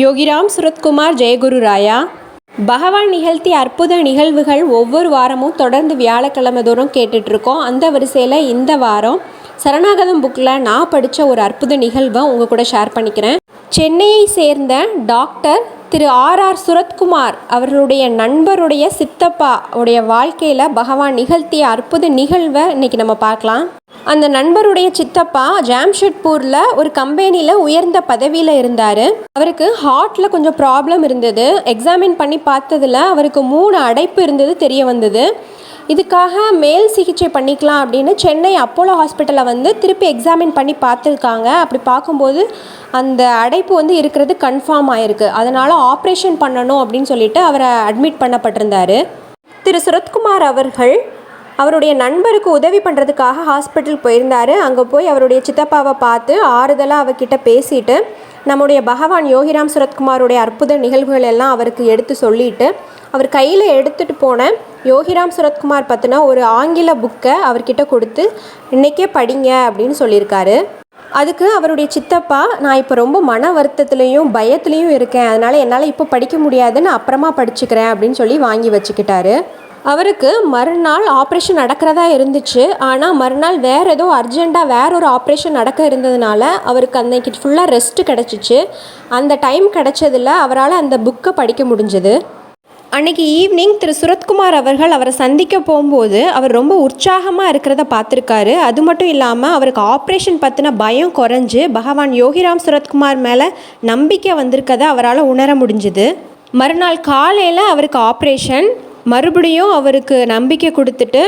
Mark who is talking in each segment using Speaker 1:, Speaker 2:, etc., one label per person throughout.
Speaker 1: யோகிராம் சுரத்குமார் ஜெயகுரு ராயா பகவான் நிகழ்த்திய அற்புத நிகழ்வுகள் ஒவ்வொரு வாரமும் தொடர்ந்து வியாழக்கிழமை தோறும் கேட்டுட்ருக்கோம். அந்த வரிசையில் இந்த வாரம் சரணாகதம் புக்கில் நான் படித்த ஒரு அற்புத நிகழ்வை உங்கள் கூட ஷேர் பண்ணிக்கிறேன். சென்னையை சேர்ந்த doctor Thiru R R Sarathkumar அவர்களுடைய நண்பருடைய சித்தப்பா உடைய வாழ்க்கையில் பகவான் நிகழ்த்திய அற்புத நிகழ்வை இன்னைக்கு நம்ம பார்க்கலாம். அந்த நண்பருடைய சித்தப்பா ஜாம்ஷெட்பூரில் ஒரு கம்பெனியில் உயர்ந்த பதவியில் இருந்தார். அவருக்கு ஹார்ட்டில் கொஞ்சம் ப்ராப்ளம் இருந்தது. எக்ஸாமின் பண்ணி பார்த்ததுல அவருக்கு மூணு அடைப்பு இருந்தது தெரிய வந்தது. இதுக்காக மேல் சிகிச்சை பண்ணிக்கலாம் அப்படின்னு சென்னை அப்போலோ ஹாஸ்பிட்டலில் வந்து திருப்பி எக்ஸாமின் பண்ணி பார்த்துருக்காங்க. அப்படி பார்க்கும்போது அந்த அடைப்பு வந்து இருக்கிறது கன்ஃபார்ம் ஆயிருக்கு. அதனால் ஆப்ரேஷன் பண்ணணும் அப்படின்னு சொல்லிட்டு அவரை அட்மிட் பண்ணப்பட்டிருந்தார். திரு. சுரத்குமார் அவர்கள் அவருடைய நண்பருக்கு உதவி பண்ணுறதுக்காக ஹாஸ்பிட்டல் போயிருந்தார். அங்கே போய் அவருடைய சித்தப்பாவை பார்த்து ஆறுதலாக அவர்கிட்ட பேசிட்டு நம்முடைய பகவான் யோகிராம் சுரத்குமாருடைய அற்புத நிகழ்வுகள் எல்லாம் அவருக்கு எடுத்து சொல்லிட்டு அவர் கையில் எடுத்துகிட்டு போன யோகிராம் சுரத்குமார் பற்றின ஒரு ஆங்கில புக்கை அவர்கிட்ட கொடுத்து இன்றைக்கே படிங்க அப்படின்னு சொல்லியிருக்காரு. அதுக்கு அவருடைய சித்தப்பா நான் இப்போ ரொம்ப மன வருத்தத்துலேயும் பயத்துலேயும் இருக்கேன். அதனால் என்னால் இப்போ படிக்க முடியாதுன்னு அப்புறமா படிச்சுக்கிறேன் அப்படின்னு சொல்லி வாங்கி வச்சுக்கிட்டாரு. அவருக்கு மறுநாள் ஆப்ரேஷன் நடக்கிறதா இருந்துச்சு. ஆனால் மறுநாள் வேறு ஏதோ அர்ஜெண்ட்டாக வேற ஒரு ஆப்ரேஷன் நடக்க இருந்ததுனால அவருக்கு அன்னைக்கு ஃபுல்லாக ரெஸ்ட்டு கிடச்சிச்சு. அந்த டைம் கிடச்சதில் அவரால் அந்த புக்கை படிக்க முடிஞ்சது. அன்னைக்கு ஈவினிங் திரு. சுரத்குமார் அவர்கள் அவரை சந்திக்க போகும்போது அவர் ரொம்ப உற்சாகமாக இருக்கிறத பார்த்துருக்காரு. அது மட்டும் இல்லாமல் அவருக்கு ஆப்ரேஷன் பற்றின பயம் குறைஞ்சு பகவான் யோகிராம் சுரத்குமார் மேலே நம்பிக்கை வந்திருக்கதை அவரால் உணர முடிஞ்சுது. மறுநாள் காலையில் அவருக்கு ஆப்ரேஷன் மறுபடியும் அவருக்கு நம்பிக்கை கொடுத்துட்டு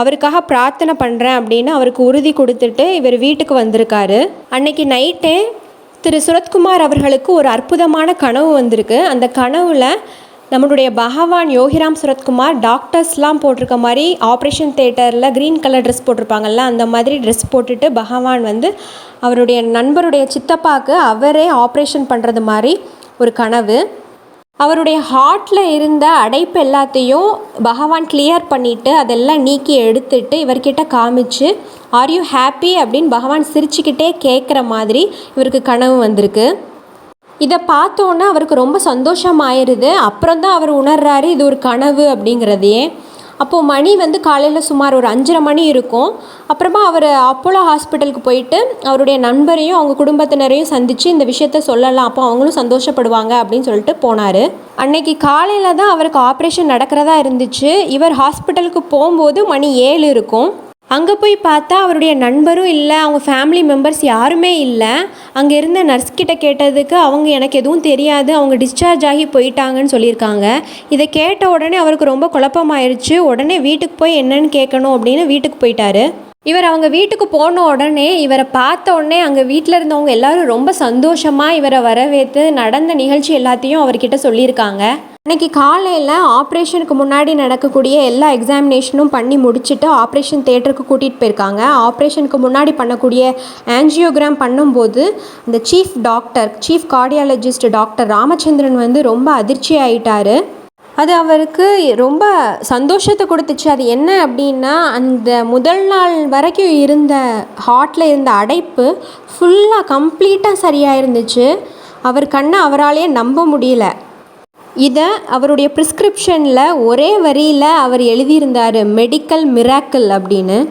Speaker 1: அவருக்காக பிரார்த்தனை பண்ணுறேன் அப்படின்னு அவருக்கு உறுதி கொடுத்துட்டு இவர் வீட்டுக்கு வந்திருக்காரு. அன்னைக்கு நைட்டே திரு சுரத்குமார் அவர்களுக்கு ஒரு அற்புதமான கனவு வந்திருக்கு. அந்த கனவில் நம்மளுடைய பகவான் யோகிராம் சுரத்குமார் டாக்டர்ஸ்லாம் போட்டிருக்க மாதிரி ஆப்ரேஷன் தேட்டரில் க்ரீன் கலர் ட்ரெஸ் போட்டிருப்பாங்கல்ல அந்த மாதிரி ட்ரெஸ் போட்டுட்டு பகவான் வந்து அவருடைய நண்பருடைய சித்தப்பாவுக்கு அவரே ஆப்ரேஷன் பண்ணுறது மாதிரி ஒரு கனவு. அவருடைய ஹார்ட்டில் இருந்த அடைப்பு எல்லாத்தையும் பகவான் கிளியர் பண்ணிவிட்டு அதெல்லாம் நீக்கி எடுத்துட்டு இவர்கிட்ட காமிச்சு ஆர் யூ ஹாப்பி அப்படின்னு பகவான் சிரிச்சுக்கிட்டே கேட்குற மாதிரி இவருக்கு கனவு வந்திருக்கு. இதை பார்த்தோன்னே அவருக்கு ரொம்ப சந்தோஷமாயிருது. அப்புறம் தான் அவர் உணர்றாரு இது ஒரு கனவு அப்படிங்கிறதையே. அப்போது மணி வந்து காலையில் சுமார் ஒரு அஞ்சரை மணி இருக்கும். அப்புறமா அவர் அப்போலோ ஹாஸ்பிட்டலுக்கு போயிட்டு அவருடைய நண்பரையும் அவங்க குடும்பத்தினரையும் சந்தித்து இந்த விஷயத்த சொல்லலாம். அப்போ அவங்களும் சந்தோஷப்படுவாங்க அப்படின்னு சொல்லிட்டு போனார். அன்னைக்கு காலையில் தான் அவருக்கு ஆப்ரேஷன் நடக்கிறதா இருந்துச்சு. இவர் ஹாஸ்பிட்டலுக்கு போகும்போது மணி ஏழு இருக்கும். அங்கே போய் பார்த்தா அவருடைய நண்பரும் இல்லை அவங்க ஃபேமிலி மெம்பர்ஸ் யாருமே இல்லை. அங்கே இருந்த நர்ஸ்கிட்ட கேட்டதுக்கு அவங்க எனக்கு எதுவும் தெரியாது அவங்க டிஸ்சார்ஜ் ஆகி போயிட்டாங்கன்னு சொல்லியிருக்காங்க. இதை கேட்ட உடனே அவருக்கு ரொம்ப குழப்பமாயிருச்சு. உடனே வீட்டுக்கு போய் என்னன்னு கேட்கணும் அப்படின்னு வீட்டுக்கு போயிட்டாரு. இவர் அவங்க வீட்டுக்கு போன உடனே இவரை பார்த்த உடனே அங்கே வீட்டில் இருந்தவங்க எல்லாரும் ரொம்ப சந்தோஷமாக இவரை வரவேற்று நடந்த நிகழ்ச்சி எல்லாத்தையும் அவர்கிட்ட சொல்லியிருக்காங்க. அன்னைக்கு காலையில் ஆப்ரேஷனுக்கு முன்னாடி நடக்கக்கூடிய எல்லா எக்ஸாமினேஷனும் பண்ணி முடிச்சுட்டு ஆப்ரேஷன் தேட்டருக்கு கூட்டிகிட்டு போயிருக்காங்க. ஆப்ரேஷனுக்கு முன்னாடி பண்ணக்கூடிய ஆன்ஜியோகிராம் பண்ணும்போது இந்த chief doctor chief cardiologist doctor Ramachandran வந்து ரொம்ப அதிர்ச்சி ஆயிட்டார். அது அவருக்கு ரொம்ப சந்தோஷத்தை கொடுத்துச்சு. அது என்ன அப்படின்னா அந்த முதல் நாள் வரைக்கும் இருந்த ஹார்ட்டில் இருந்த அடைப்பு ஃபுல்லாக கம்ப்ளீட்டாக சரியாக இருந்துச்சு அவர் கண்ணை அவராலேயே நம்ப முடியல. இதை அவருடைய ப்ரிஸ்கிரிப்ஷனில் ஒரே வரியில் அவர் எழுதியிருந்தார் மெடிக்கல் மிராக்கிள் அப்படின்னு.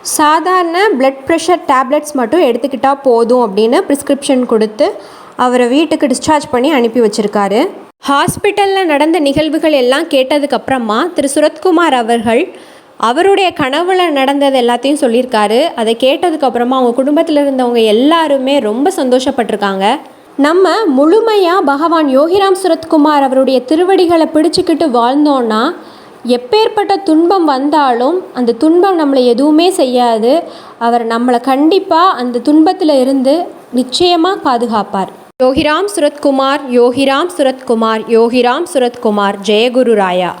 Speaker 1: சாதாரண பிளட் ப்ரெஷர் டேப்லெட்ஸ் மட்டும் எடுத்துக்கிட்டால் போதும் அப்படின்னு ப்ரிஸ்கிரிப்ஷன் கொடுத்து அவரை வீட்டுக்கு டிஸ்சார்ஜ் பண்ணி அனுப்பி வச்சுருக்காரு. ஹாஸ்பிட்டலில் நடந்த நிகழ்வுகள் எல்லாம் கேட்டதுக்கப்புறமா திரு. சுரத்குமார் அவர்கள் அவருடைய கனவுல நடந்தது எல்லாத்தையும் சொல்லியிருக்காரு. அதை கேட்டதுக்கப்புறமா அவங்க குடும்பத்தில் இருந்தவங்க எல்லாருமே ரொம்ப சந்தோஷப்பட்டிருக்காங்க. நம்ம முழுமையாக பகவான் யோகிராம் சுரத்குமார் அவருடைய திருவடிகளை பிடிச்சிக்கிட்டு வாழ்ந்தோன்னா எப்பேற்பட்ட துன்பம் வந்தாலும் அந்த துன்பம் நம்மளை எதுவுமே செய்யாது. அவர் நம்மளை கண்டிப்பாக அந்த துன்பத்தில் இருந்து நிச்சயமாக பாதுகாப்பார். யோகிராம் சுரத்குமார் யோகிராம் சுரத்குமார் யோகிராம் சுரத்குமார் ஜெயகுரு ராயா.